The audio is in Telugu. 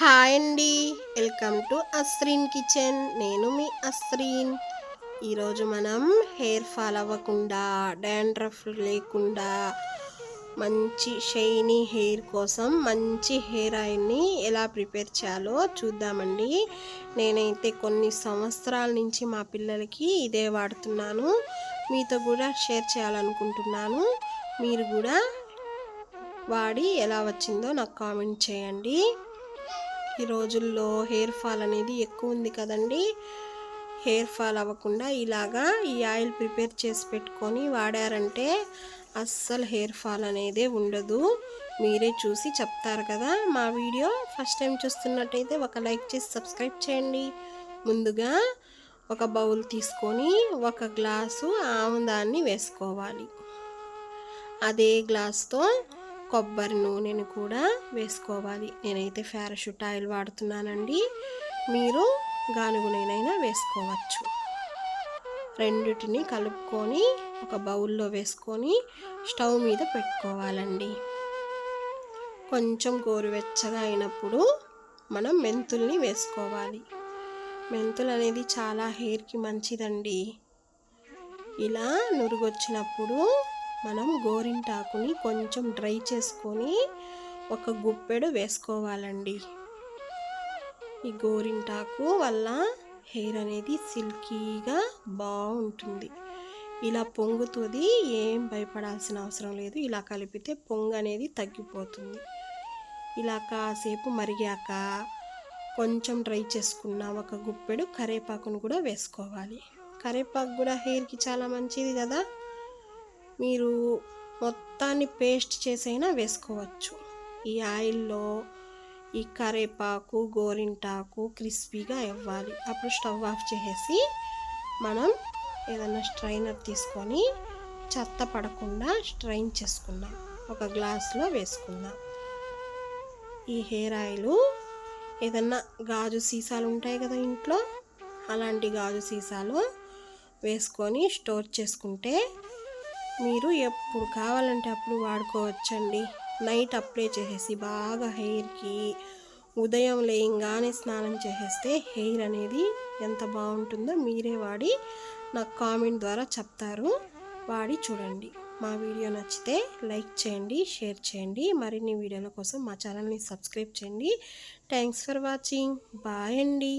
హాయ్ అండి. Welcome to Asreen kitchen. నేను మీ అస్రీన్ ఈరోజు మనం హెయిర్ ఫాల్ అవ్వకుండా డాండ్రఫ్ లేకుండా మంచి షైనీ హెయిర్ కోసం మంచి హెయిర్ ఆయిల్ని ఎలా ప్రిపేర్ చేయాలో చూద్దామండి. నేనైతే కొన్ని సంవత్సరాల నుంచి మా పిల్లలకి ఇదే వాడుతున్నాను. మీతో కూడా షేర్ చేయాలనుకుంటున్నాను. మీరు కూడా వాడి ఎలా వచ్చిందో నాకు కామెంట్ చేయండి. ఈ రోజుల్లో హెయిర్ ఫాల్ అనేది ఎక్కువ ఉంది కదండి. హెయిర్ ఫాల్ అవ్వకుండా ఇలాగా ఈ ఆయిల్ ప్రిపేర్ చేసి పెట్టుకొని వాడారంటే అస్సలు హెయిర్ ఫాల్ అనేది ఉండదు. మీరే చూసి చెప్తారు కదా. మా వీడియో ఫస్ట్ టైం చూస్తున్నట్టయితే ఒక లైక్ చేసి సబ్స్క్రైబ్ చేయండి. ముందుగా ఒక బౌల్ తీసుకొని ఒక గ్లాసు ఆముదాన్ని వేసుకోవాలి. అదే గ్లాస్తో కొబ్బరి నూనెను కూడా వేసుకోవాలి. నేనైతే పారాషూట్ ఆయిల్ వాడుతున్నానండి. మీరు గానుగు నేనైనా వేసుకోవచ్చు. రెండిటిని కలుపుకొని ఒక బౌల్లో వేసుకొని స్టవ్ మీద పెట్టుకోవాలండి. కొంచెం గోరువెచ్చగా అయినప్పుడు మనం మెంతుల్ని వేసుకోవాలి. మెంతులు అనేది చాలా హెయిర్కి మంచిదండి. ఇలా నురుగొచ్చినప్పుడు మనం గోరింటాకుని కొంచెం డ్రై చేసుకొని ఒక గుప్పెడు వేసుకోవాలండి. ఈ గోరింటాకు వల్ల హెయిర్ అనేది సిల్కీగా బాగుంటుంది. ఇలా పొంగుతుంది ఏం భయపడాల్సిన అవసరం లేదు. ఇలా కలిపితే పొంగు అనేది తగ్గిపోతుంది. ఇలా కాసేపు మరిగాక కొంచెం డ్రై చేసుకున్న ఒక గుప్పెడు కరేపాకును కూడా వేసుకోవాలి. కరేపాకు కూడా హెయిర్కి చాలా మంచిది కదా? మీరు మొత్తాన్ని పేస్ట్ చేసైనా వేసుకోవచ్చు. ఈ ఆయిల్లో ఈ కరేపాకు గోరింటాకు క్రిస్పీగా ఇవ్వాలి అప్పుడు స్టవ్ ఆఫ్ చేసేసి మనం ఏదైనా స్ట్రైనర్ తీసుకొని చెత్త పడకుండా స్ట్రైన్ చేసుకుందాం. ఒక గ్లాస్లో వేసుకుందాం. ఈ హెయిర్ ఆయిల్ ఏదన్నా గాజు సీసాలు ఉంటాయి కదా ఇంట్లో? అలాంటి గాజు సీసాలు వేసుకొని స్టోర్ చేసుకుంటే మీరు ఎప్పుడు కావాలంటే అప్పుడు వాడుకోవచ్చండి. నైట్ అప్లై చేసేసి బాగా హెయిర్కి ఉదయం లేయంగానే స్నానం చేసేస్తే హెయిర్ అనేది ఎంత బాగుంటుందో మీరే వాడి నాకు కామెంట్ ద్వారా చెప్తారు. వాడి చూడండి. మా వీడియో నచ్చితే లైక్ చేయండి షేర్ చేయండి. మరిన్ని వీడియోల కోసం మా ఛానల్ని సబ్స్క్రైబ్ చేయండి. Thanks for watching. బాయ్ అండి.